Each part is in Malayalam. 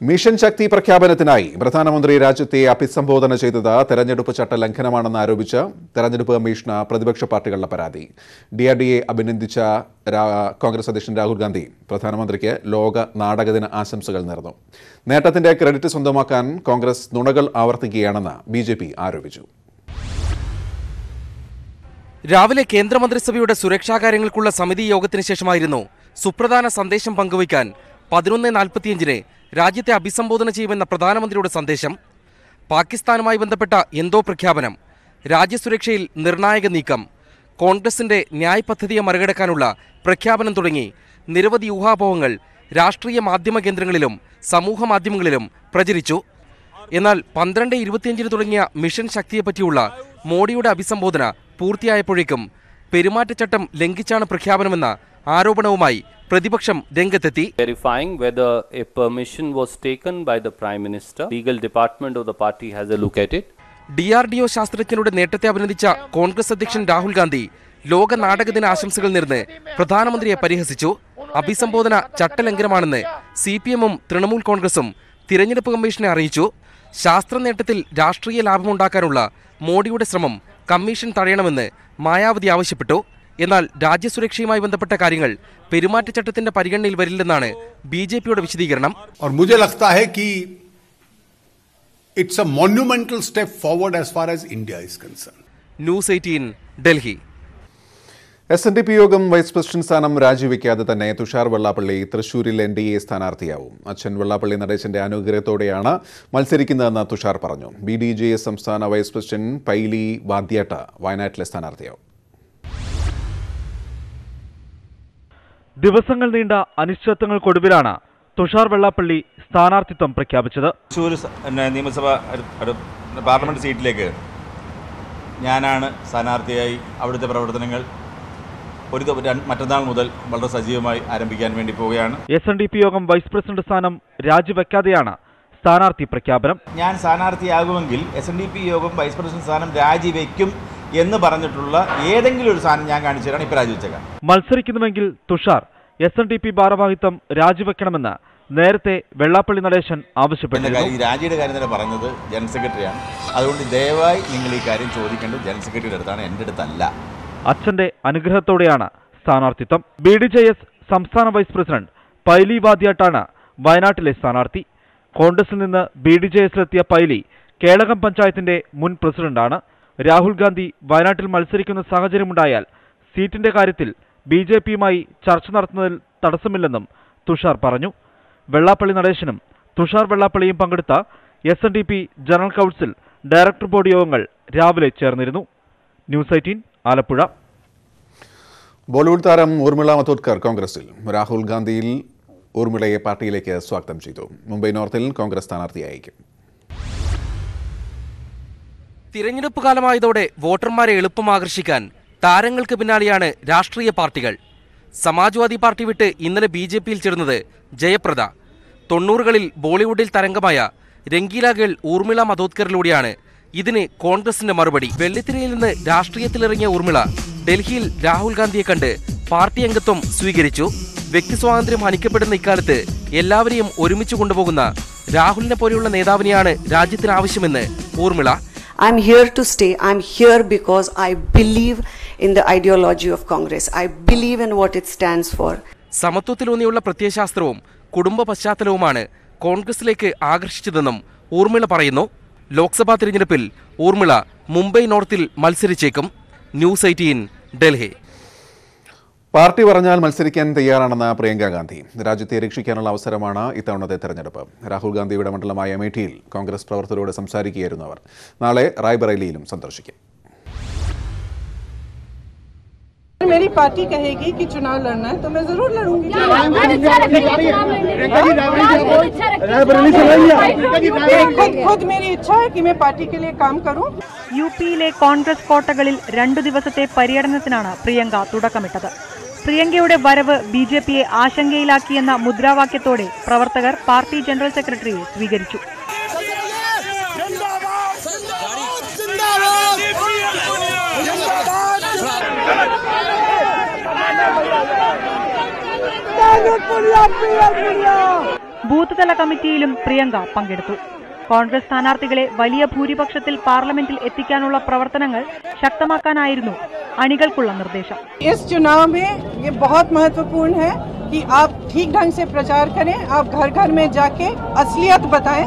മിഷൻ ശക്തി പ്രഖ്യാപനത്തിനായി പ്രധാനമന്ത്രി രാജ്യത്തെ അഭിസംബോധന ചെയ്തത് തെരഞ്ഞെടുപ്പ് ചട്ട ലംഘനമാണെന്ന് ആരോപിച്ച് തെരഞ്ഞെടുപ്പ് കമ്മീഷന് പ്രതിപക്ഷ പാർട്ടികളുടെ പരാതി. ഡി ആർ ഡി എ അഭിനന്ദിച്ച കോൺഗ്രസ് അധ്യക്ഷൻ രാഹുൽ ഗാന്ധി പ്രധാനമന്ത്രിക്ക് ലോക നാടകദിന ആശംസകൾ നേർന്നു. നേട്ടത്തിന്റെ ക്രെഡിറ്റ് സ്വന്തമാക്കാൻ കോൺഗ്രസ് നുണകൾ ആവർത്തിക്കുകയാണെന്ന് ബി ജെ പി ആരോപിച്ചു. രാവിലെ കേന്ദ്രമന്ത്രിസഭയുടെ സുരക്ഷാ കാര്യങ്ങൾക്കുള്ള സമിതി യോഗത്തിന് ശേഷമായിരുന്നു സുപ്രധാന സന്ദേശം പങ്കുവയ്ക്കാൻ പതിനൊന്ന് നാൽപ്പത്തിയഞ്ചിന് രാജ്യത്തെ അഭിസംബോധന ചെയ്യുമെന്ന പ്രധാനമന്ത്രിയുടെ സന്ദേശം പാകിസ്ഥാനുമായി ബന്ധപ്പെട്ട എന്തോ പ്രഖ്യാപനം രാജ്യസുരക്ഷയിൽ നിർണായക നീക്കം കോൺഗ്രസിന്റെ ന്യായ് പദ്ധതിയെ മറികടക്കാനുള്ള പ്രഖ്യാപനം തുടങ്ങി നിരവധി ഊഹാപോഹങ്ങൾ രാഷ്ട്രീയ മാധ്യമ കേന്ദ്രങ്ങളിലും സമൂഹ മാധ്യമങ്ങളിലും പ്രചരിച്ചു. എന്നാൽ പന്ത്രണ്ട് ഇരുപത്തിയഞ്ചിന് തുടങ്ങിയ മിഷൻ ശക്തിയെപ്പറ്റിയുള്ള മോഡിയുടെ അഭിസംബോധന പൂർത്തിയായപ്പോഴേക്കും പെരുമാറ്റച്ചട്ടം ലംഘിച്ചാണ് പ്രഖ്യാപനമെന്ന ആരോപണവുമായി പ്രതിപക്ഷം രംഗത്തെത്തി. Verifying whether a permission was taken by the prime minister legal department of the party has a look at it D R D O ശാസ്ത്രജ്ഞരുടെ നേട്ടത്തെ അഭിനന്ദിച്ച കോൺഗ്രസ് അധ്യക്ഷൻ രാഹുൽ ഗാന്ധി ലോക നാടകദിന ആശംസകൾ നേർന്ന് പ്രധാനമന്ത്രിയെ പരിഹസിച്ചു. അഭിസംബോധന ചട്ടലംഘനമാണെന്ന് സി പി എമ്മും തൃണമൂൽ കോൺഗ്രസും തിരഞ്ഞെടുപ്പ് കമ്മീഷനെ അറിയിച്ചു. ശാസ്ത്ര നേട്ടത്തിൽ രാഷ്ട്രീയ ലാഭമുണ്ടാക്കാനുള്ള മോഡിയുടെ ശ്രമം കമ്മീഷൻ തടയണമെന്ന് മായാവതി ആവശ്യപ്പെട്ടു. എന്നാൽ രാജ്യസുരക്ഷയുമായി ബന്ധപ്പെട്ട കാര്യങ്ങൾ പെരുമാറ്റച്ചട്ടത്തിന്റെ പരിഗണനയിൽ വരില്ലെന്നാണ് ബി ജെ പിയുടെ വിശദീകരണം. It's a step forward as far as India News Eighteen Delhi. S N D P യോഗം വൈസ് പ്രസിഡന്റ് സ്ഥാനം രാജിവെക്കാതെ തന്നെ തുഷാർ വെള്ളാപ്പള്ളി തൃശൂരിൽ എൻ ഡി എ സ്ഥാനാർത്ഥിയാവും. അച്ഛൻ വെള്ളാപ്പള്ളി നടേശന്റെ അനുഗ്രഹത്തോടെയാണ് മത്സരിക്കുന്നതെന്ന് തുഷാർ പറഞ്ഞു. ബി ഡി ജെ എസ് സംസ്ഥാന വൈസ് പ്രസിഡന്റ് പൈലി വാദ്യാട്ട വയനാട്ടിലെ സ്ഥാനാർത്ഥിയാവും. ദിവസങ്ങൾ നീണ്ട അനിശ്ചിതത്വങ്ങൾക്കൊടുവിലാണ് തുഷാർ വെള്ളാപ്പള്ളി സ്ഥാനാർത്ഥിത്വം പ്രഖ്യാപിച്ചത്. തൃശ്ശൂർ നിയമസഭ ഒരു സീറ്റിലേക്ക് ഞാനാണ് സ്ഥാനാർത്ഥിയായി അവിടുത്തെ പ്രവർത്തനങ്ങൾ ഒരു മറ്റന്നാൾ മുതൽ വളരെ സജീവമായി ആരംഭിക്കാൻ വേണ്ടി പോവുകയാണ്. എസ് എൻ ഡി പി യോഗം വൈസ് പ്രസിഡന്റ് സ്ഥാനം രാജിവെക്കാതെയാണ് സ്ഥാനാർത്ഥി പ്രഖ്യാപനം. ഞാൻ സ്ഥാനാർത്ഥിയാകുമെങ്കിൽ എസ് എൻ ഡി പി യോഗം വൈസ് പ്രസിഡന്റ് സ്ഥാനം രാജിവെക്കും എന്ന് പറഞ്ഞിട്ടുള്ള ഏതെങ്കിലും ഒരു സ്ഥാനം ഞാൻ കാണിച്ചു തരാണ് ഇപ്പം രാജിവെച്ചേക്കാം. മത്സരിക്കുന്നുവെങ്കിൽ Tushar S N D P ഭാരവാഹിത്വം രാജിവെക്കണമെന്ന് നേരത്തെ വെള്ളാപ്പള്ളി നടേശൻ ആവശ്യപ്പെട്ടു. ഈ രാജിയുടെ കാര്യം തന്നെ പറഞ്ഞത് ജനറൽ സെക്രട്ടറിയാണ്. അതുകൊണ്ട് ദയവായി നിങ്ങൾ ഈ കാര്യം ചോദിക്കേണ്ടത് ജനറൽ സെക്രട്ടറിയുടെ അടുത്താണ് എന്റെ അടുത്തല്ല. അച്ഛന്റെ അനുഗ്രഹത്തോടെയാണ് സ്ഥാനാർത്ഥിത്വം. ബി ഡി ജെ എസ് സംസ്ഥാന വൈസ് പ്രസിഡന്റ് പൈലി വാദ്യാട്ടാണ് വയനാട്ടിലെ സ്ഥാനാർത്ഥി. കോൺഗ്രസിൽ നിന്ന് ബി ഡി ജെ എസിലെത്തിയ പൈലി കേളകം പഞ്ചായത്തിന്റെ മുൻ പ്രസിഡന്റാണ്. രാഹുൽ ഗാന്ധി വയനാട്ടിൽ മത്സരിക്കുന്ന സാഹചര്യമുണ്ടായാൽ സീറ്റിന്റെ കാര്യത്തിൽ ബി ജെ പിയുമായി ചർച്ച നടത്തുന്നതിൽ തടസ്സമില്ലെന്നും തുഷാർ പറഞ്ഞു. വെള്ളാപ്പള്ളി നടേശനും തുഷാർ വെള്ളാപ്പള്ളിയും പങ്കെടുത്ത S N D P general council director board യോഗങ്ങൾ രാവിലെ ചേർന്നിരുന്നു. News eighteen Alappuzha. ബോളിവുഡ് താരം ഊർമിള മത്തോദ്കർ കോൺഗ്രസിൽ രാഹുൽ ഗാന്ധിയിൽ ഊർമിളയെ പാർട്ടിയിലേക്ക് സ്വാഗതം ചെയ്തു. മുംബൈ നോർത്തിൽ കോൺഗ്രസ് സ്ഥാനാർത്ഥിയായിരിക്കും. തിരഞ്ഞെടുപ്പ് കാലമായതോടെ വോട്ടർമാരെ എളുപ്പം ആകർഷിക്കാൻ താരങ്ങൾക്ക് പിന്നാലെയാണ് രാഷ്ട്രീയ പാർട്ടികൾ. സമാജ്വാദി പാർട്ടി വിട്ട് ഇന്നലെ ബി ജെ പിയിൽ ചേർന്നത് ജയപ്രദ. തൊണ്ണൂറുകളിൽ ബോളിവുഡിൽ തരംഗമായ രംഗീല ഗേൾ ഊർമിള മധോത്കറിലൂടെയാണ് ഇതിന് കോൺഗ്രസിന്റെ മറുപടി. വെള്ളിത്തിരയിൽ നിന്ന് രാഷ്ട്രീയത്തിലിറങ്ങിയ ഊർമിള ഡൽഹിയിൽ രാഹുൽ ഗാന്ധിയെ കണ്ട് പാർട്ടി അംഗത്വം സ്വീകരിച്ചു. വ്യക്തി സ്വാതന്ത്ര്യം ഹനിക്കപ്പെടുന്ന ഇക്കാലത്ത് എല്ലാവരെയും ഒരുമിച്ച് കൊണ്ടുപോകുന്ന രാഹുലിനെ പോലെയുള്ള നേതാവിനെയാണ് രാജ്യത്തിന് ആവശ്യമെന്ന് Urmila. I'm here to stay I'm here because I believe in the ideology of Congress. I believe in what it stands for. സമത്വത്തിലൂന്നിയുള്ള പ്രത്യയശാസ്ത്രവും കുടുംബ പശ്ചാത്തലവുമാണ് കോൺഗ്രസിലേക്ക് ആകർഷിച്ചതെന്നും ഊർമിള പറയുന്നു. ലോക്സഭാ തിരഞ്ഞെടുപ്പിൽ ഊർമിള മുംബൈ നോർത്തിൽ മത്സരിച്ചേക്കും. News Eighteen Delhi. പാർട്ടി പറഞ്ഞാൽ മത്സരിക്കാൻ തയ്യാറാണെന്ന പ്രിയങ്ക ഗാന്ധി. രാജ്യത്തെ രക്ഷിക്കാനുള്ള അവസരമാണ് ഇത്തവണത്തെ തെരഞ്ഞെടുപ്പ്. രാഹുൽ ഗാന്ധിയുടെ മണ്ഡലമായ അമേഠിയിൽ കോൺഗ്രസ് പ്രവർത്തകരോട് സംസാരിക്കുകയായിരുന്നു അവർ. നാളെ റായ്ബറേലിയിലും സന്ദർശിക്കും. मेरी पार्टी कहेगी कि चुनाव लड़ना है तो मैं जरूर लड़ूंगी खुद खुद मेरी इच्छा है कि मैं पार्टी के लिए काम करूं യു പിയിലെ കോൺഗ്രസ് കോട്ടകളിൽ രണ്ടു ദിവസത്തെ പര്യടനത്തിനാണ് പ്രിയങ്ക തുടക്കമിട്ടത് പ്രിയങ്കയുടെ വരവ് ബി ജെ പിയെ ആശങ്കയിലാക്കിയെന്ന മുദ്രാവാക്യത്തോടെ പ്രവർത്തകർ പാർട്ടി ജനറൽ സെക്രട്ടറിയെ സ്വീകരിച്ചു ബൂത്ത് തല കമ്മിറ്റിയിലും പ്രിയങ്ക പങ്കെടുത്തു കോൺഗ്രസ് സ്ഥാനാർത്ഥികളെ വലിയ ഭൂരിപക്ഷത്തിൽ പാർലമെന്റിൽ എത്തിക്കാനുള്ള പ്രവർത്തനങ്ങൾ ശക്തമാക്കാനായിരുന്നു അണികൾക്കുള്ള നിർദ്ദേശം इस चुनाव में ये बहुत महत्वपूर्ण है कि आप ठीक ढंग से प्रचार करें आप घर घर में जाके असलियत बताएं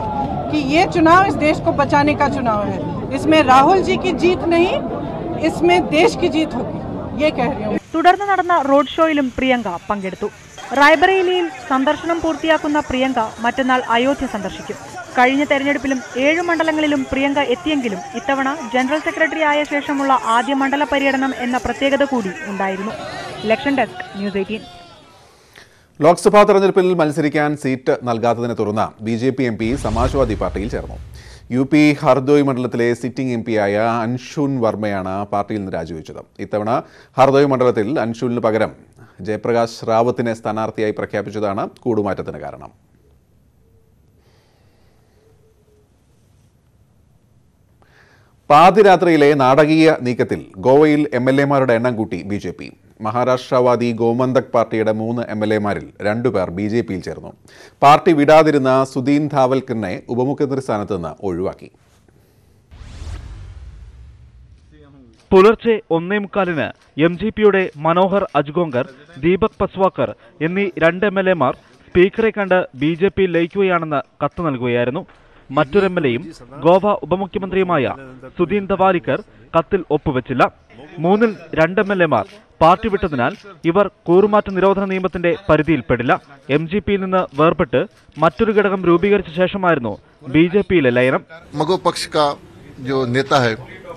कि ये चुनाव इस देश को बचाने का चुनाव है इसमें राहुल जी की जीत नहीं इसमें देश की जीत होगी ये कह रही हूँ തുടർന്ന് നടന്ന റോഡ് ഷോയിലും പ്രിയങ്ക പങ്കെടുത്തു. റായ്ബറേലിയിൽ സന്ദർശനം പൂർത്തിയാക്കുന്ന പ്രിയങ്ക മറ്റന്നാൾ അയോധ്യ സന്ദർശിക്കും. കഴിഞ്ഞ തെരഞ്ഞെടുപ്പിലും ഏഴ് മണ്ഡലങ്ങളിലും പ്രിയങ്ക എത്തിയെങ്കിലും ഇത്തവണ ജനറൽ സെക്രട്ടറി ആയ ശേഷമുള്ള ആദ്യ മണ്ഡല പര്യടനം എന്ന പ്രത്യേകത കൂടി ഉണ്ടായിരുന്നു. Election desk News Eighteen. Lok Sabha തെരഞ്ഞെടുപ്പിൽ മത്സരിക്കാൻ സീറ്റ് നൽകാത്തതിനെ തുടർന്ന് B J P M P Samajwadi പാർട്ടിയിൽ ചേർന്നു. യു പി ഹർദോയ് മണ്ഡലത്തിലെ സിറ്റിംഗ് എം പിയായ അൻഷുൻ വർമ്മയാണ് പാർട്ടിയിൽ നിന്ന് രാജിവെച്ചത്. ഇത്തവണ ഹർദോയ് മണ്ഡലത്തിൽ അൻഷുലിന് പകരം ജയപ്രകാശ് റാവത്തിനെ സ്ഥാനാർത്ഥിയായി പ്രഖ്യാപിച്ചതാണ് കൂടുമാറ്റത്തിന് കാരണം. പാതിരാത്രിയിലെ നാടകീയ നീക്കത്തിൽ ഗോവയിൽ എം എൽ എമാരുടെ എണ്ണം കൂട്ടി B J P. Maharashtrawadi Gomantak പാർട്ടിയുടെ മൂന്ന് എം എൽ എമാരിൽ രണ്ടുപേർ ബി ജെ പിയിൽ ചേർന്നു. പാർട്ടി വിടാതിരുന്ന സുദീൻ ധാവൽക്കറിനെ ഉപമുഖ്യമന്ത്രി സ്ഥാനത്ത് നിന്ന് ഒഴിവാക്കി. പുലർച്ചെ ഒന്നേ മുക്കാലിന് എം ജി പിയുടെ മനോഹർ അജ്ഗോങ്കർ ദീപക് പസ്വാക്കർ എന്നീ രണ്ട് എം എൽ എമാർ സ്പീക്കറെ കണ്ട് ബി ജെ പി ലയിക്കുകയാണെന്ന് കത്ത് നൽകുകയായിരുന്നു. മറ്റൊരു എം എൽ എയും ഗോവ ഉപമുഖ്യമന്ത്രിയുമായ സുധീൻ ധവാലിക്കർ കത്തിൽ ഒപ്പുവെച്ചില്ല. മൂന്നിൽ രണ്ട് എം എൽ എമാർ പാർട്ടി വിട്ടതിനാൽ ഇവർ കൂറുമാറ്റ നിരോധന നിയമത്തിന്റെ പരിധിയിൽപ്പെടില്ല എം ജി പിയിൽ നിന്ന് വേർപെട്ട് മറ്റൊരു ഘടകം രൂപീകരിച്ച ശേഷമായിരുന്നു ബി ജെ പിയിലെ ലയനം मगो पक्ष का जो नेता है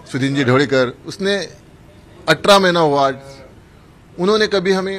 सुधीन जी ढोड़ीकर उसने अठारह महीना हुआ आज उन्होंने कभी हमें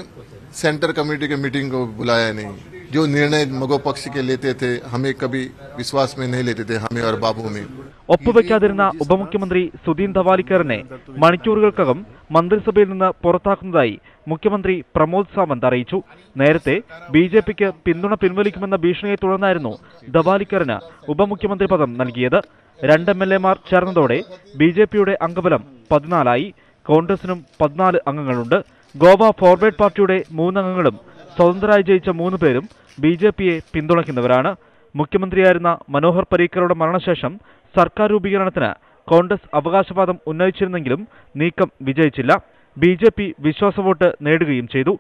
सेंटर कमेटी के मीटिंग को बुलाया नहीं जो निर्णय मगो पक्ष के लेते थे हमें कभी विश्वास में नहीं लेते थे हमें और बाबू में ഒപ്പുവെക്കാതിരുന്ന ഉപമുഖ്യമന്ത്രി സുധീൻ ധവാലിക്കറിനെ മണിക്കൂറുകൾക്കകം മന്ത്രിസഭയിൽ നിന്ന് പുറത്താക്കുന്നതായി മുഖ്യമന്ത്രി പ്രമോദ് സാവന്ത് അറിയിച്ചു നേരത്തെ ബി ജെ പിക്ക് പിന്തുണ പിൻവലിക്കുമെന്ന ഭീഷണിയെ തുടർന്നായിരുന്നു ധവാലിക്കറിന് ഉപമുഖ്യമന്ത്രി പദം നൽകിയത് രണ്ട് എം എൽ എമാർ ചേർന്നതോടെ ബി ജെ പിയുടെ അംഗബലം പതിനാലായി കോൺഗ്രസിനും പതിനാല് അംഗങ്ങളുണ്ട് ഗോവ ഫോർവേഡ് പാർട്ടിയുടെ മൂന്നംഗങ്ങളും സ്വതന്ത്രരായി ജയിച്ച മൂന്ന് പേരും ബി ജെ പിയെ പിന്തുണയ്ക്കുന്നവരാണ്. മുഖ്യമന്ത്രിയായിരുന്ന മനോഹർ പരീക്കറുടെ മരണശേഷം സർക്കാർ രൂപീകരണത്തിന് കോൺഗ്രസ് അവകാശവാദം ഉന്നയിച്ചിരുന്നെങ്കിലും നീക്കം വിജയിച്ചില്ല. ബി ജെ പി വിശ്വാസവോട്ട് നേടുകയും ചെയ്തു.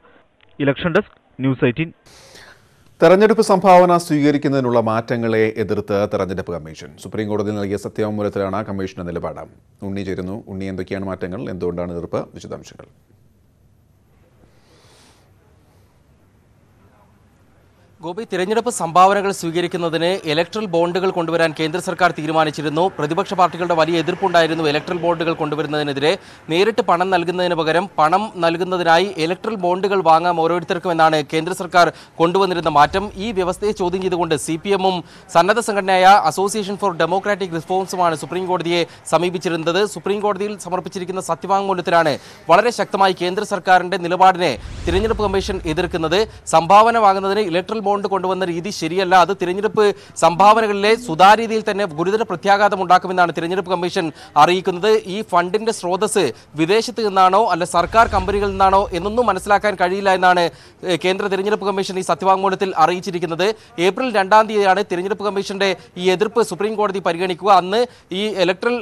Election desk News Eighteen. തെരഞ്ഞെടുപ്പ് സംഭാവന സ്വീകരിക്കുന്നതിനുള്ള മാറ്റങ്ങളെ എതിർത്ത് തെരഞ്ഞെടുപ്പ് കമ്മീഷൻ. സുപ്രീം കോടതി നൽകിയ സത്യവാങ്മൂലത്തിലാണ് കമ്മീഷന്റെ നിലപാട്. ഉണ്ണി ചേരുന്നു. ഉണ്ണി എന്തൊക്കെയാണ് മാറ്റങ്ങൾ? എന്തുകൊണ്ടാണ് എതിർപ്പ്? വിശദാംശങ്ങൾ. ഗോപി തിരഞ്ഞെടുപ്പ് സംഭാവനകൾ സ്വീകരിക്കുന്നതിന് ഇലക്ട്രൽ ബോണ്ടുകൾ കൊണ്ടുവരാൻ കേന്ദ്ര സർക്കാർ തീരുമാനിച്ചിരുന്നു. പ്രതിപക്ഷ പാർട്ടികളുടെ വലിയ എതിർപ്പുണ്ടായിരുന്നു ഇലക്ട്രൽ ബോണ്ടുകൾ കൊണ്ടുവരുന്നതിനെതിരെ. നേരിട്ട് പണം നൽകുന്നതിന് പകരം പണം നൽകുന്നതിനായി ഇലക്ട്രൽ ബോണ്ടുകൾ വാങ്ങാം ഓരോരുത്തർക്കും എന്നാണ് കേന്ദ്ര സർക്കാർ കൊണ്ടുവന്നിരുന്ന മാറ്റം. ഈ വ്യവസ്ഥയെ ചോദ്യം ചെയ്തുകൊണ്ട് സി പി എമ്മും സന്നദ്ധ സംഘടനയായ അസോസിയേഷൻ ഫോർ ഡെമോക്രാറ്റിക് റിഫോംസുമാണ് സുപ്രീം കോടതിയെ സമീപിച്ചിരുന്നത്. സുപ്രീം കോടതിയിൽ സമർപ്പിച്ചിരിക്കുന്ന സത്യവാങ്മൂലത്തിലാണ് വളരെ ശക്തമായി കേന്ദ്ര സർക്കാരിന്റെ നിലപാടിനെ തിരഞ്ഞെടുപ്പ് കമ്മീഷൻ എതിർക്കുന്നത്. സംഭാവന വാങ്ങുന്നതിന് ഇലക്ട്രൽ ബോണ്ട് കൊണ്ടുവന്ന രീതി ശരിയല്ല. അത് തിരഞ്ഞെടുപ്പ് സംഭാവനകളിലെ സുതാര്യതയിൽ തന്നെ ഗുരുതര പ്രത്യാഘാതം ഉണ്ടാക്കുമെന്നാണ് തിരഞ്ഞെടുപ്പ് കമ്മീഷൻ അറിയിക്കുന്നത്. ഈ ഫണ്ടിന്റെ സ്രോതസ് വിദേശത്ത് നിന്നാണോ അല്ല സർക്കാർ കമ്പനികളിൽ നിന്നാണോ എന്നൊന്നും മനസ്സിലാക്കാൻ കഴിയില്ല എന്നാണ് കേന്ദ്ര തിരഞ്ഞെടുപ്പ് കമ്മീഷൻ ഈ സത്യവാങ്മൂലത്തിൽ അറിയിച്ചിരിക്കുന്നത്. ഏപ്രിൽ രണ്ടാം തീയതിയാണ് തിരഞ്ഞെടുപ്പ് കമ്മീഷന്റെ ഈ എതിർപ്പ് സുപ്രീം കോടതി പരിഗണിക്കുക. അന്ന് ഈ ഇലക്ട്രൽ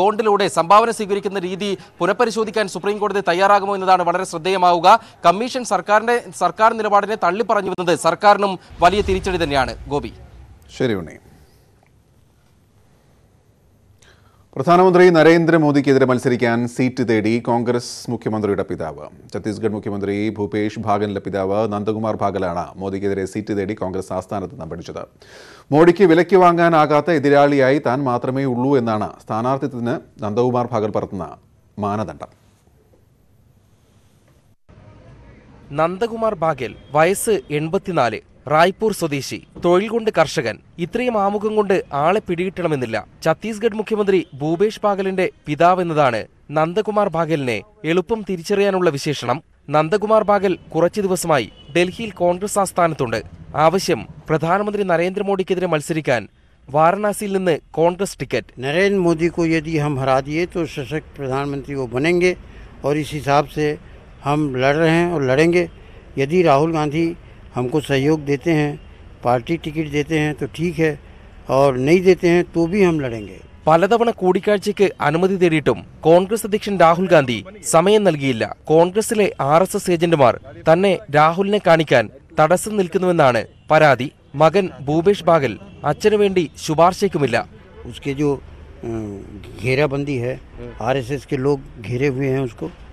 ബോണ്ടിലൂടെ സംഭാവന സ്വീകരിക്കുന്ന രീതി പുനഃപരിശോധിക്കാൻ സുപ്രീം കോടതി തയ്യാറാകുമോ എന്നതാണ് വളരെ ശ്രദ്ധേയമാവുക. കമ്മീഷൻ സർക്കാരിന്റെ സർക്കാർ നിലപാടിനെ തള്ളിപ്പറഞ്ഞു വന്നത് സർക്കാരിനും വലിയ തിരിച്ചടി തന്നെയാണ്. ഗോപി. ശരി ഉണ്ണി. പ്രധാനമന്ത്രി നരേന്ദ്രമോദിക്കെതിരെ മത്സരിക്കാൻ സീറ്റ് തേടി കോൺഗ്രസ് മുഖ്യമന്ത്രിയുടെ പിതാവ്. ഛത്തീസ്ഗഡ് മുഖ്യമന്ത്രി ഭൂപേഷ് ഭാഗലിന്റെ പിതാവ് നന്ദകുമാർ ഭാഗലാണ് മോദിക്കെതിരെ സീറ്റ് തേടി കോൺഗ്രസ് ആസ്ഥാനത്ത് നിന്ന് പഠിച്ചത് മോഡിക്ക് വിലയ്ക്ക് വാങ്ങാനാകാത്ത എതിരാളിയായി താൻ മാത്രമേ ഉള്ളൂ എന്നാണ് സ്ഥാനാർത്ഥിത്വത്തിന് നന്ദകുമാർ ഭാഗൽ പറത്തുന്ന മാനദണ്ഡം. നന്ദകുമാർ ബാഗേൽ വയസ്സ് എൺപത്തിനാല് റായ്പൂർ സ്വദേശി തൊഴിൽ കൊണ്ട് കർഷകൻ ഇത്രയും ആമുഖം കൊണ്ട് ആളെ പിടികിട്ടണമെന്നില്ല ഛത്തീസ്ഗഡ് മുഖ്യമന്ത്രി ഭൂപേഷ് ബാഗലിന്റെ പിതാവെന്നതാണ് നന്ദകുമാർ ബാഗലിനെ എളുപ്പം തിരിച്ചറിയാനുള്ള വിശേഷണം നന്ദകുമാർ ബാഗൽ കുറച്ചു ദിവസമായി ഡൽഹിയിൽ കോൺഗ്രസ് ആസ്ഥാനത്തുണ്ട് ആവശ്യം പ്രധാനമന്ത്രി നരേന്ദ്രമോദിക്കെതിരെ മത്സരിക്കാൻ വാരണാസിയിൽ നിന്ന് കോൺഗ്രസ് ടിക്കറ്റ് नरेंद्र मोदी को यदि हम हरा दिए तो सशक्त प्रधानमंत्री वो बनेंगे और इस हिसाब से हम लड़ रहे हैं और लड़ेंगे यदि राहुल गांधी हमको सहयोग देते हैं पार्टी टिकट देते हैं तो ठीक है और नहीं देते हैं तो भी हम लड़ेंगे പലതവണ കൂടിക്കാഴ്ചയ്ക്ക് അനുമതി തേടിയിട്ടും കോൺഗ്രസ് അധ്യക്ഷൻ രാഹുൽ ഗാന്ധി സമയം നൽകിയില്ല കോൺഗ്രസിലെ ആർ എസ് എസ് ഏജന്റുമാർ തന്നെ രാഹുലിനെ കാണിക്കാൻ തടസ്സം നിൽക്കുന്നുവെന്നാണ് പരാതി മകൻ ഭൂപേഷ് ബാഗൽ അച്ഛനു വേണ്ടി ശുപാർശയ്ക്കുമില്ല उसके जो अ, घेराबंदी है आरएसएस के लोग घेरे हुए हैं उसको वो मिलने नहीं देते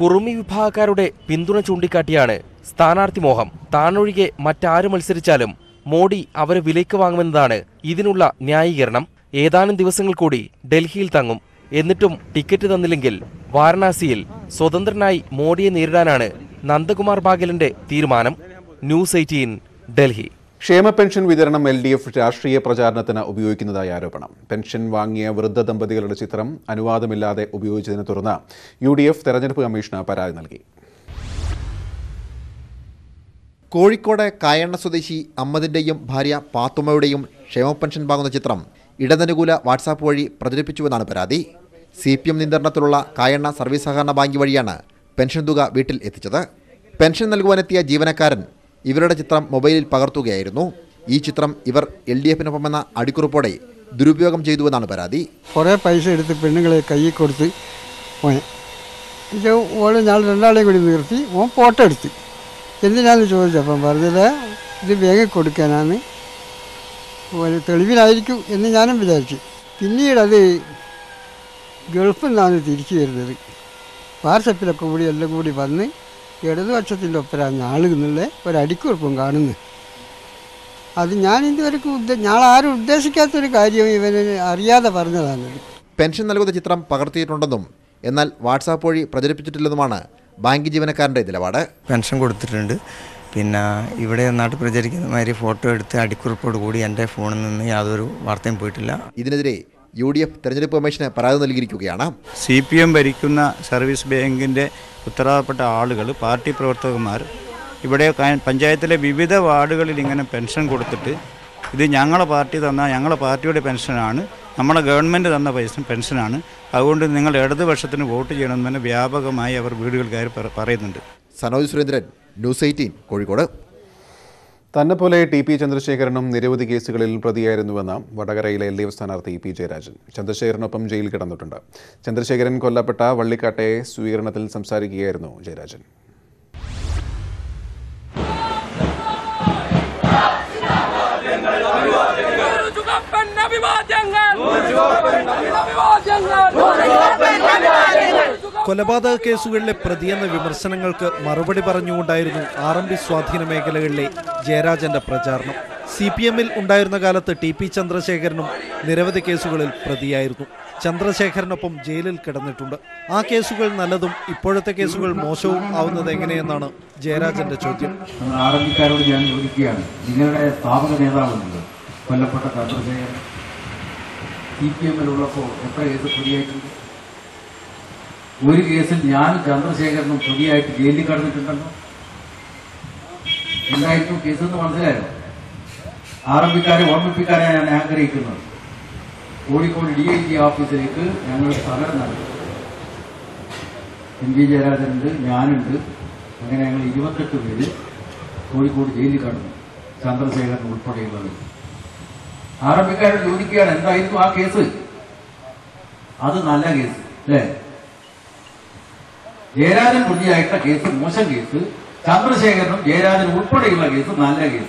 കുറുമി വിഭാഗക്കാരുടെ പിന്തുണ ചൂണ്ടിക്കാട്ടിയാണ് സ്ഥാനാർത്ഥി മോഹം. താനൊഴികെ മറ്റാര് മത്സരിച്ചാലും മോഡി അവരെ വിലയ്ക്ക് വാങ്ങുമെന്നതാണ് ഇതിനുള്ള ന്യായീകരണം. ഏതാനും ദിവസങ്ങൾ കൂടി ഡൽഹിയിൽ തങ്ങും. എന്നിട്ടും ടിക്കറ്റ് തന്നില്ലെങ്കിൽ വാരണാസിയിൽ സ്വതന്ത്രനായി മോഡിയെ നേരിടാനാണ് നന്ദകുമാർ ബാഗലിന്റെ തീരുമാനം. News Eighteen Delhi. ക്ഷേമ പെൻഷൻ വിതരണം എൽ ഡി എഫ് രാഷ്ട്രീയ പ്രചാരണത്തിന് ഉപയോഗിക്കുന്നതായി ആരോപണം. പെൻഷൻ വാങ്ങിയ വൃദ്ധ ദമ്പതികളുടെ ചിത്രം അനുവാദമില്ലാതെ ഉപയോഗിച്ചതിനെ തുടർന്ന് യു ഡി എഫ് തെരഞ്ഞെടുപ്പ് കമ്മീഷന് പരാതി നൽകി. കോഴിക്കോട് കായണ്ണ സ്വദേശി അമ്മതിന്റെയും ഭാര്യ പാത്തുമ്മയുടെയും ക്ഷേമ പെൻഷൻ വാങ്ങുന്ന ചിത്രം ഇടതനുകൂല വാട്സാപ്പ് വഴി പ്രചരിപ്പിച്ചുവെന്നാണ് പരാതി. സി പി എം നിയന്ത്രണത്തിലുള്ള കായണ്ണ സർവീസ് സഹകരണ ബാങ്ക് വഴിയാണ് പെൻഷൻ തുക വീട്ടിൽ എത്തിച്ചത്. പെൻഷൻ നൽകുവാനെത്തിയ ജീവനക്കാരൻ ഇവരുടെ ചിത്രം മൊബൈലിൽ പകർത്തുകയായിരുന്നു. ഈ ചിത്രം ഇവർ എൽ ഡി എഫിനൊപ്പമെന്ന അടിക്കുറിപ്പോടെ ദുരുപയോഗം ചെയ്തുവെന്നാണ് പരാതി. കുറേ പൈസ എടുത്ത് പെണ്ണുങ്ങളെ കയ്യിൽ കൊടുത്ത് ഓൾ ഞങ്ങൾ രണ്ടാളെയും കൂടി നിർത്തി. ഓൻ ഫോട്ടോ എടുത്ത്. എന്തിനാന്ന് ചോദിച്ചപ്പം പറഞ്ഞത് ഇത് വേഗം കൊടുക്കാനാണ്. ഒരു തെളിവിലായിരിക്കും എന്ന് ഞാനും വിചാരിച്ചു. പിന്നീട് അത് ഗൾഫിൽ നിന്നാണ് തിരിച്ചു വരുന്നത്. വാട്സപ്പിലൊക്കെ കൂടി എല്ലാം കൂടി വന്ന് ഇടതുപക്ഷത്തിന്റെ ഒപ്പരാണ് ഞാൾ എന്നുള്ള ഒരടിക്കുറിപ്പും കാണുന്നു. അത് ഞാൻ ഇതുവരെ ഉദ്ദേ ഞാൻ ആരും ഉദ്ദേശിക്കാത്തൊരു കാര്യം ഇവന് അറിയാതെ പറഞ്ഞതാണ്. പെൻഷൻ നൽകുന്ന ചിത്രം പകർത്തിയിട്ടുണ്ടെന്നും എന്നാൽ വാട്സാപ്പ് വഴി പ്രചരിപ്പിച്ചിട്ടില്ലെന്നുമാണ് ബാങ്ക് ജീവനക്കാരന്റെ നിലപാട്. പെൻഷൻ കൊടുത്തിട്ടുണ്ട്. പിന്നെ ഇവിടെ നാട്ടിൽ പ്രചരിക്കുന്ന മാതിരി ഫോട്ടോ എടുത്ത് അടിക്കുറിപ്പോട് കൂടി എന്റെ ഫോണിൽ നിന്ന് യാതൊരു വാർത്തയും പോയിട്ടില്ല. ഇതിനെതിരെ യു ഡി എഫ് തെരഞ്ഞെടുപ്പ് കമ്മീഷന് പരാതി നൽകിയിരിക്കുകയാണ്. സി പി എം ഭരിക്കുന്ന സർവീസ് ബാങ്കിന്റെ ഉത്തരവാദപ്പെട്ട ആളുകൾ പാർട്ടി പ്രവർത്തകന്മാർ ഇവിടെ പഞ്ചായത്തിലെ വിവിധ വാർഡുകളിൽ ഇങ്ങനെ പെൻഷൻ കൊടുത്തിട്ട് ഇത് ഞങ്ങളെ പാർട്ടി തന്ന ഞങ്ങളെ പാർട്ടിയുടെ പെൻഷനാണ് നമ്മളെ ഗവൺമെന്റ് തന്ന പൈസ പെൻഷനാണ്. അതുകൊണ്ട് നിങ്ങൾ ഇടതുപക്ഷത്തിന് വോട്ട് ചെയ്യണമെന്ന് വ്യാപകമായി അവർ വീടുകൾ കയറി പറയുന്നുണ്ട്. Sanoj Surendran News Eighteen Kozhikode. തന്നെ പോലെ ടി പി ചന്ദ്രശേഖരനും നിരവധി കേസുകളിൽ പ്രതിയായിരുന്നുവെന്ന് വടകരയിലെ എൽ ഡി എഫ് സ്ഥാനാർത്ഥി പി ജയരാജൻ ചന്ദ്രശേഖരനൊപ്പം ജയിൽ കിടന്നിട്ടുണ്ട്. ചന്ദ്രശേഖരൻ കൊല്ലപ്പെട്ട വള്ളിക്കാട്ടെ സ്വീകരണത്തിൽ സംസാരിക്കുകയായിരുന്നു ജയരാജൻ കൊലപാതക കേസുകളിലെ പ്രതിയെന്ന വിമർശനങ്ങൾക്ക് മറുപടി പറഞ്ഞുകൊണ്ടായിരുന്നു ആർ എം പി സ്വാധീന മേഖലകളിലെ ജയരാജന്റെ പ്രചാരണം. സി പി എമ്മിൽ ഉണ്ടായിരുന്ന കാലത്ത് ടി പി ചന്ദ്രശേഖരനും നിരവധി കേസുകളിൽ പ്രതിയായിരുന്നു. ചന്ദ്രശേഖരനൊപ്പം ജയിലിൽ കിടന്നിട്ടുണ്ട്. ആ കേസുകൾ നല്ലതും ഇപ്പോഴത്തെ കേസുകൾ മോശവും ആവുന്നത് എങ്ങനെയെന്നാണ് ജയരാജന്റെ ചോദ്യം. ഞാൻ ചോദിക്കുകയാണ്. കൊല്ലപ്പെട്ട ചന്ദ്രശേഖരൻ. സി പി എമ്മിലുള്ളപ്പോൾ എത്ര കേസ് പ്രതിയായിട്ടുണ്ട്? ഒരു കേസിൽ ഞാൻ ചന്ദ്രശേഖരനും പ്രതിയായിട്ട് ജയിലിൽ കടന്നിട്ടുണ്ടല്ലോ? എന്തായിരുന്നു കേസ് എന്ന് മനസ്സിലായോ? ആരംഭിക്കാരെ ഓർമ്മിപ്പിക്കാനെ ഞാൻ ആഗ്രഹിക്കുന്നത്. കോഴിക്കോട് ഡി ഐ ജി ഓഫീസിലേക്ക് ഞങ്ങൾ സ്ഥലം നൽകി. എം വി ജയരാജനുണ്ട് ഞാനുണ്ട്. അങ്ങനെ ഞങ്ങൾ ഇരുപത്തെട്ട് പേര് കോഴിക്കോട് ജയിലിൽ കടന്നു ചന്ദ്രശേഖരൻ ഉൾപ്പെടെയുള്ളത്. ആരംഭിക്കാരെ ചോദിക്കുകയാണ് എന്തായിരുന്നു ആ കേസ്? അത് നല്ല കേസ് അല്ലേ? ജയരാജൻ പ്രതിയായിട്ട കേസ് മോശം കേസ്. ചന്ദ്രശേഖരനും ജയരാജൻ ഉൾപ്പെടെയുള്ള കേസ് നല്ല കേസ്.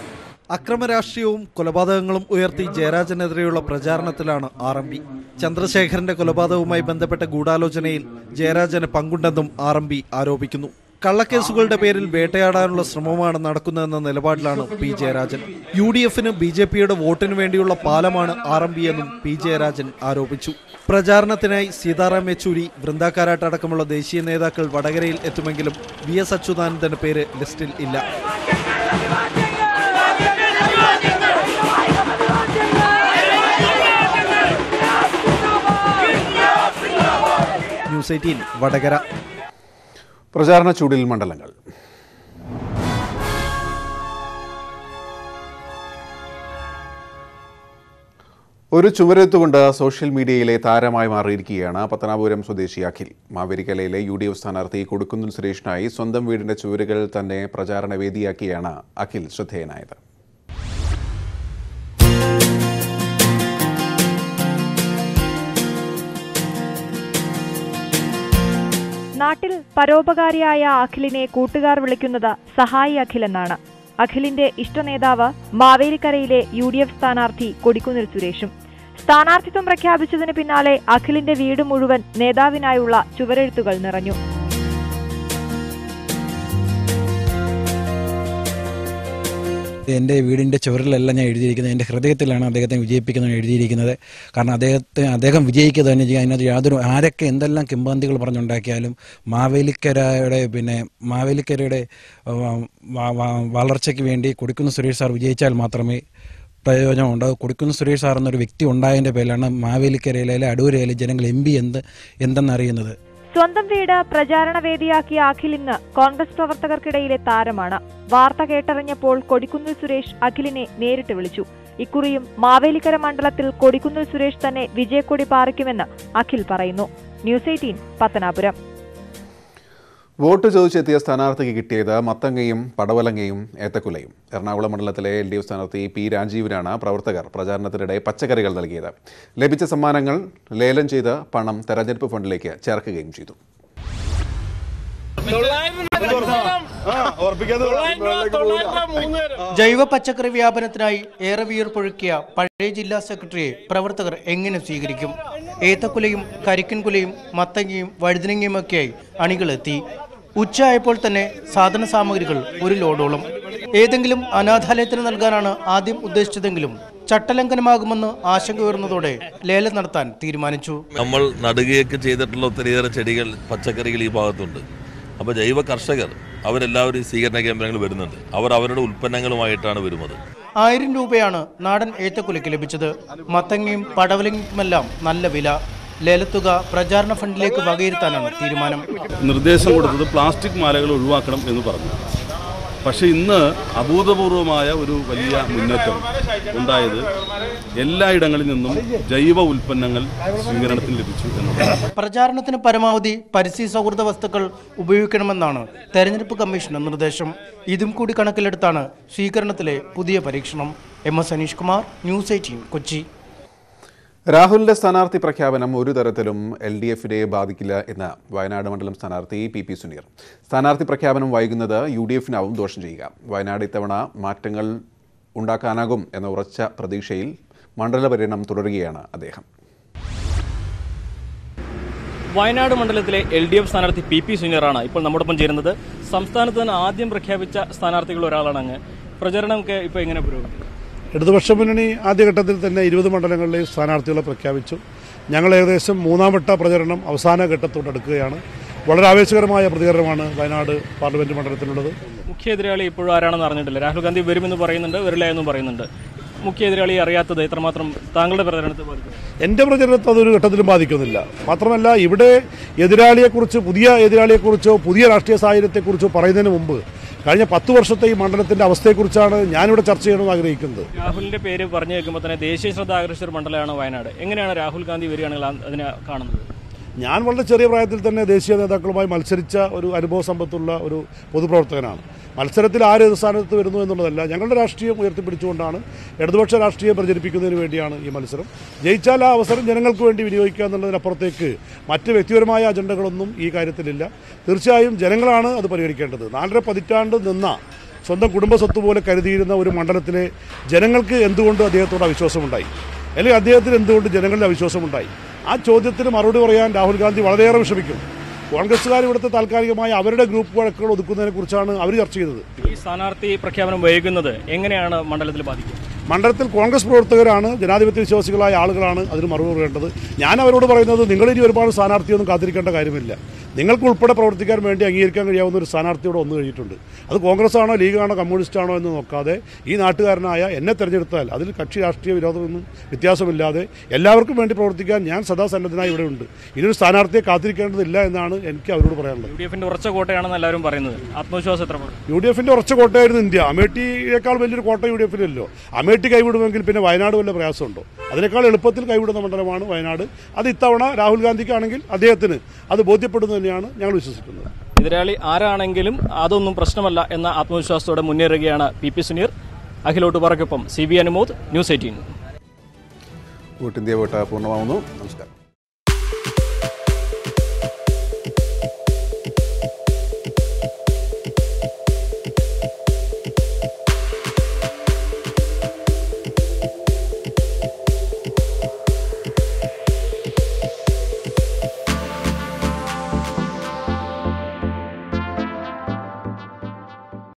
അക്രമ രാഷ്ട്രീയവും കൊലപാതകങ്ങളും ഉയർത്തി ജയരാജനെതിരെയുള്ള പ്രചാരണത്തിലാണ് ആർ എം പി. ചന്ദ്രശേഖരന്റെ കൊലപാതകവുമായി ബന്ധപ്പെട്ട ഗൂഢാലോചനയിൽ ജയരാജന് പങ്കുണ്ടെന്നും ആർ എം പി ആരോപിക്കുന്നു. കള്ളക്കേസുകളുടെ പേരിൽ വേട്ടയാടാനുള്ള ശ്രമമാണ് നടക്കുന്നതെന്ന നിലപാടിലാണ് പി ജയരാജൻ. യു ഡി എഫിന് ബി ജെ പിയുടെ വോട്ടിന് വേണ്ടിയുള്ള പാലമാണ് ആർ എം പി എന്നും പി ജയരാജൻ ആരോപിച്ചു. പ്രചാരണത്തിനായി സീതാറാം യെച്ചൂരി വൃന്ദാക്കാരാട്ട് അടക്കമുള്ള ദേശീയ നേതാക്കൾ വടകരയിൽ എത്തുമെങ്കിലും വി എസ് അച്യുതാനന്ദന്റെ പേര് ലിസ്റ്റിൽ ഇല്ല. News Eighteen Vadakara. പ്രചാരണ ചൂടിൽ മണ്ഡലങ്ങൾ. ഒരു ചുവരെത്തുകൊണ്ട് സോഷ്യൽ മീഡിയയിലെ താരമായി മാറിയിരിക്കുകയാണ് പത്തനാപുരം സ്വദേശി അഖിൽ. മാവേലിക്കലയിലെ യു ഡി എഫ് സ്ഥാനാർത്ഥി കൊടുക്കുന്നിൽ സുരേഷിനായി സ്വന്തം വീടിന്റെ ചുവരുകൾ തന്നെ പ്രചാരണ വേദിയാക്കിയാണ് അഖിൽ ശ്രദ്ധേയനായത്. നാട്ടിൽ പരോപകാരിയായ അഖിലിനെ കൂട്ടുകാർ വിളിക്കുന്നത് സഹായി അഖിൽ എന്നാണ്. അഖിലിന്റെ ഇഷ്ടനേതാവ് മാവേലിക്കരയിലെ യു ഡി എഫ് സ്ഥാനാർത്ഥി കൊടിക്കുന്നിൽ സുരേഷും. സ്ഥാനാർത്ഥിത്വം പ്രഖ്യാപിച്ചതിന് പിന്നാലെ അഖിലിന്റെ വീട് മുഴുവൻ നേതാവിനായുള്ള ചുവരെഴുത്തുകൾ നിറഞ്ഞു. എന്റെ വീടിന്റെ ചുവരിലല്ല ഞാൻ എഴുതിയിരിക്കുന്നത്. എന്റെ ഹൃദയത്തിലാണ് അദ്ദേഹത്തെ വിജയിപ്പിക്കുന്നത് എഴുതിയിരിക്കുന്നത്. കാരണം അദ്ദേഹത്തെ അദ്ദേഹം വിജയിക്കുക തന്നെ ചെയ്യുക അതിനകത്ത് യാതൊരു ആരൊക്കെ എന്തെല്ലാം കിംബാന്തികൾ പറഞ്ഞുണ്ടാക്കിയാലും മാവേലിക്കരയുടെ പിന്നെ മാവേലിക്കരയുടെ വളർച്ചയ്ക്ക് വേണ്ടി കൊടുക്കുന്ന സുരേഷ് സാർ വിജയിച്ചാൽ മാത്രമേ പ്രയോജനം ഉണ്ടാകും കൊടുക്കുന്ന സുരേഷ് സാർ എന്നൊരു വ്യക്തി ഉണ്ടായതിന്റെ പേരിലാണ് മാവേലിക്കരയിലെ അടൂരയിലെ ജനങ്ങൾ എം പി എന്ത് എന്തെന്നറിയുന്നത്? സ്വന്തം വീട് പ്രചാരണ വേദിയാക്കിയ അഖിൽ ഇന്ന് കോൺഗ്രസ് പ്രവർത്തകർക്കിടയിലെ താരമാണ്. വാർത്ത കേട്ടറിഞ്ഞപ്പോൾ കൊടിക്കുന്നിൽ സുരേഷ് അഖിലിനെ നേരിട്ട് വിളിച്ചു. ഇക്കുറിയും മാവേലിക്കര മണ്ഡലത്തിൽ കൊടിക്കുന്നിൽ സുരേഷ് തന്നെ വിജയക്കൊടി പാറിക്കുമെന്ന് അഖിൽ പറയുന്നു. News Eighteen Pathanapuram. വോട്ട് ചോദിച്ചെത്തിയ സ്ഥാനാർത്ഥിക്ക് കിട്ടിയത് മത്തങ്ങയും പടവലങ്ങയും ഏത്തക്കുലയും. എറണാകുളം മണ്ഡലത്തിലെ എൽ ഡി എഫ് സ്ഥാനാർത്ഥി പി രാജീവിനാണ് പ്രവർത്തകർ പ്രചാരണത്തിനിടെ പച്ചക്കറികൾ നൽകിയത്. ലഭിച്ച സമ്മാനങ്ങൾ ലേലം ചെയ്ത് പണം തെരഞ്ഞെടുപ്പ് ഫണ്ടിലേക്ക് ചേർക്കുകയും ചെയ്തു. ജൈവ പച്ചക്കറി വ്യാപനത്തിനായി ഏറെ വിയർപ്പൊഴുക്കിയ പഴയ ജില്ലാ സെക്രട്ടറിയെ പ്രവർത്തകർ എങ്ങനെ സ്വീകരിക്കും? ഏത്തക്കുലയും കരിക്കൻകുലയും മത്തങ്ങയും വഴുതനങ്ങയുമൊക്കെയായി അണികളെത്തി. ഉച്ചയായപ്പോൾ തന്നെ സാധന സാമഗ്രികൾ ഒരു ലോഡോളം. ഏതെങ്കിലും അനാഥാലയത്തിന് നൽകാനാണ് ആദ്യം ഉദ്ദേശിച്ചതെങ്കിലും ചട്ടലംഘനമാകുമെന്ന് ആശങ്ക ഉയർന്നതോടെ ലേലം നടത്താൻ തീരുമാനിച്ചു. നമ്മൾ നടുകയൊക്കെ ചെയ്തിട്ടുള്ള ഒത്തിരിയേറെ ചെടികൾ പച്ചക്കറികൾ ഈ ഭാഗത്തുണ്ട്. അപ്പോൾ ജൈവ കർഷകർ അവരെല്ലാവരും സ്വീകരണ കേന്ദ്രങ്ങളിൽ വരുന്നുണ്ട്. അവർ അവരുടെ ഉൽപ്പന്നങ്ങളുമായിട്ടാണ് വരുന്നത്. ആയിരം രൂപയാണ് നാടൻ ഏത്തക്കുലയ്ക്ക് ലഭിച്ചത്. മത്തങ്ങയും പടവലങ്ങുമെല്ലാം നല്ല വില. ലേലത്തുക പ്രചാരണ ഫണ്ടിലേക്ക് വകയിരുത്താനാണ് തീരുമാനം. നിർദ്ദേശം കൊടുത്തത് പ്ലാസ്റ്റിക് മാലകൾ ഒഴിവാക്കണം എന്ന് പറഞ്ഞു. പക്ഷേ ഇന്ന് അഭൂതപൂർവമായ ഒരു വലിയ മുന്നേറ്റം ഉണ്ടായത് എല്ലായിടങ്ങളിൽ നിന്നും ജൈവ ഉൽപ്പന്നങ്ങൾ സ്വീകരണത്തിന് ലഭിച്ചു എന്നുള്ളതാണ്. പ്രചാരണത്തിന് പരമാവധി പരിസ്ഥിതി സൗഹൃദ വസ്തുക്കൾ ഉപയോഗിക്കണമെന്നാണ് തെരഞ്ഞെടുപ്പ് കമ്മീഷന്റെ നിർദ്ദേശം. ഇതും കൂടി കണക്കിലെടുത്താണ് സ്വീകരണത്തിലെ പുതിയ പരീക്ഷണം. M S Aneesh Kumar News Eighteen Kochi. രാഹുലിന്റെ സ്ഥാനാർത്ഥി പ്രഖ്യാപനം ഒരു തരത്തിലും എൽ ഡി എഫിനെ ബാധിക്കില്ല എന്ന് വയനാട് മണ്ഡലം സ്ഥാനാർത്ഥി പി പി സുനീർ. സ്ഥാനാർത്ഥി പ്രഖ്യാപനം വൈകുന്നത് യു ഡി എഫിനാവും ദോഷം ചെയ്യുക. വയനാട് ഇത്തവണ മാറ്റങ്ങൾ ഉണ്ടാക്കാനാകും എന്ന ഉറച്ച പ്രതീക്ഷയിൽ മണ്ഡല പര്യടനം തുടരുകയാണ് അദ്ദേഹം. വയനാട് മണ്ഡലത്തിലെ എൽ ഡി എഫ് സ്ഥാനാർത്ഥി പി പി സുനീറാണ് ഇപ്പോൾ നമ്മോടൊപ്പം ചേരുന്നത്. സംസ്ഥാനത്ത് തന്നെ ആദ്യം പ്രഖ്യാപിച്ച സ്ഥാനാർത്ഥികൾ ഒരാളാണ് അങ്ങ്. പ്രചരണമൊക്കെ ഇപ്പോൾ എങ്ങനെ പുരോഗമിക്കും ഇടതുപക്ഷ മുന്നണി ആദ്യഘട്ടത്തിൽ തന്നെ ഇരുപത് മണ്ഡലങ്ങളിലെയും സ്ഥാനാർത്ഥികളെ പ്രഖ്യാപിച്ചു. ഞങ്ങൾ ഏകദേശം മൂന്നാം വട്ട പ്രചരണം അവസാന ഘട്ടത്തോട് അടുക്കുകയാണ്. വളരെ ആവേശകരമായ പ്രതികരണമാണ് വയനാട് പാർലമെന്റ് മണ്ഡലത്തിലുള്ളത് മുഖ്യ എതിരാളി ഇപ്പോഴും ആരാണെന്ന് അറിഞ്ഞിട്ടില്ല. രാഹുൽ ഗാന്ധി വരുമെന്ന് പറയുന്നുണ്ട് വരില്ല എന്നും പറയുന്നുണ്ട്. മുഖ്യ എതിരാളി അറിയാത്തത് എത്രമാത്രം താങ്കളുടെ പ്രചരണത്തെ ബാധിക്കും? എന്റെ പ്രചരണത്തെ അതൊരു ഘട്ടത്തിലും ബാധിക്കുന്നില്ല. മാത്രമല്ല ഇവിടെ എതിരാളിയെക്കുറിച്ച് പുതിയ എതിരാളിയെക്കുറിച്ചോ പുതിയ രാഷ്ട്രീയ സാഹചര്യത്തെക്കുറിച്ചോ പറയുന്നതിന് മുമ്പ് കഴിഞ്ഞ പത്ത് വർഷത്തെ ഈ മണ്ഡലത്തിന്റെ അവസ്ഥയെക്കുറിച്ചാണ് ഞാനിവിടെ ചർച്ച ചെയ്യണമെന്ന് ആഗ്രഹിക്കുന്നത്. രാഹുലിന്റെ പേര് പറഞ്ഞു കേൾക്കുമ്പോൾ തന്നെ ദേശീയ ശ്രദ്ധ ആകർഷിച്ച ഒരു മണ്ഡലമാണ് വയനാട്. എങ്ങനെയാണ് രാഹുൽ ഗാന്ധി വരികയാണെങ്കിൽ അതിനെ കാണുന്നത്? ഞാൻ വളരെ ചെറിയ പ്രായത്തിൽ തന്നെ ദേശീയ നേതാക്കളുമായി മത്സരിച്ച ഒരു അനുഭവ സമ്പത്തുള്ള ഒരു പൊതുപ്രവർത്തകനാണ്. മത്സരത്തിൽ ആര് ഏത് സ്ഥാനത്ത് വരുന്നു എന്നുള്ളതല്ല ഞങ്ങളുടെ രാഷ്ട്രീയം ഉയർത്തിപ്പിടിച്ചുകൊണ്ടാണ് ഇടതുപക്ഷ രാഷ്ട്രീയം പ്രചരിപ്പിക്കുന്നതിന് വേണ്ടിയാണ് ഈ മത്സരം. ജയിച്ചാൽ ആ അവസരം ജനങ്ങൾക്ക് വേണ്ടി വിനിയോഗിക്കുക എന്നുള്ളതിനപ്പുറത്തേക്ക് മറ്റ് വ്യക്തിപരമായ അജണ്ടകളൊന്നും ഈ കാര്യത്തിലില്ല. തീർച്ചയായും ജനങ്ങളാണ് അത് പരിഹരിക്കേണ്ടത് നാലര പതിറ്റാണ്ട് നിന്ന സ്വന്തം കുടുംബ സ്വത്ത് പോലെ കരുതിയിരുന്ന ഒരു മണ്ഡലത്തിലെ ജനങ്ങൾക്ക് എന്തുകൊണ്ട് അദ്ദേഹത്തോട് അവിശ്വാസമുണ്ടായി? അല്ലെങ്കിൽ അദ്ദേഹത്തിന് എന്തുകൊണ്ട് ജനങ്ങളുടെ അവിശ്വാസമുണ്ടായി? ആ ചോദ്യത്തിന് മറുപടി പറയാൻ രാഹുൽ ഗാന്ധി വളരെയേറെ വിഷമിക്കും. കോൺഗ്രസ്സുകാർ ഇവിടുത്തെ താൽക്കാലികമായി അവരുടെ ഗ്രൂപ്പ് വഴക്കുകൾ ഒതുക്കുന്നതിനെ കുറിച്ചാണ് അവർ ചർച്ച ചെയ്തത്. ഈ സ്ഥാനാർത്ഥി പ്രഖ്യാപനം വൈകുന്നത് എങ്ങനെയാണ് മണ്ഡലത്തിൽ ബാധിക്കുക മണ്ഡലത്തിൽ കോൺഗ്രസ് പ്രവർത്തകരാണ് ജനാധിപത്യ വിശ്വാസികളായ ആളുകളാണ് അതിന് മറുപടി പറയേണ്ടത്. ഞാൻ അവരോട് പറയുന്നത് നിങ്ങളിനി ഒരുപാട് സ്ഥാനാർത്ഥിയൊന്നും കാത്തിരിക്കേണ്ട കാര്യമില്ല. നിങ്ങൾക്ക് ഉൾപ്പെടെ പ്രവർത്തിക്കാൻ വേണ്ടി അംഗീകരിക്കാൻ കഴിയാവുന്ന ഒരു സ്ഥാനാർത്ഥിയോട് വന്നു കഴിഞ്ഞിട്ടുണ്ട്. അത് കോൺഗ്രസ് ആണോ ലീഗാണോ കമ്മ്യൂണിസ്റ്റ് ആണോ എന്ന് നോക്കാതെ ഈ നാട്ടുകാരനായ എന്നെ തെരഞ്ഞെടുത്താൽ അതിൽ കക്ഷി രാഷ്ട്രീയ വിരോധമൊന്നും വ്യത്യാസമില്ലാതെ എല്ലാവർക്കും വേണ്ടി പ്രവർത്തിക്കാൻ ഞാൻ സദാ സന്നദ്ധനായി ഇവിടെ ഉണ്ട്. ഇനിയൊരു സ്ഥാനാർത്ഥിയെ കാത്തിരിക്കേണ്ടതില്ല എന്നാണ് എനിക്ക് അവരോട് പറയാനുള്ളത്. യു ഡി എഫിന്റെ ഉറച്ച കോട്ടയാണെന്ന് എല്ലാവരും പറയുന്നത്. ആത്മവിശ്വാസം എത്ര യു ഡി എഫിന്റെ ഉറച്ച കോട്ടയായിരുന്നു ഇന്ത്യ. അമേഠിയേക്കാൾ വലിയൊരു കോട്ട യു ഡി എഫിലല്ലോ അമേഠി കൈവിടുമെങ്കിൽ പിന്നെ വയനാട് വല്ല പ്രയാസമുണ്ടോ? അതിനേക്കാൾ എളുപ്പത്തിൽ കൈവിടുന്ന മണ്ഡലമാണ് വയനാട്. അത് ഇത്തവണ രാഹുൽ ഗാന്ധിക്കാണെങ്കിൽ അദ്ദേഹത്തിന് അത് ബോധ്യപ്പെടുന്നു തന്നെയാണ് ഞങ്ങൾ വിശ്വസിക്കുന്നത്. എതിരാളി ആരാണെങ്കിലും അതൊന്നും പ്രശ്നമല്ല എന്ന ആത്മവിശ്വാസത്തോടെ മുന്നേറുകയാണ് പി പി സുനീർ. അഖിലോട്ട് പറക്കൊപ്പം C B Anumod News Eighteen. Vote India vote പൂർണമാവുന്നു. നമസ്കാരം.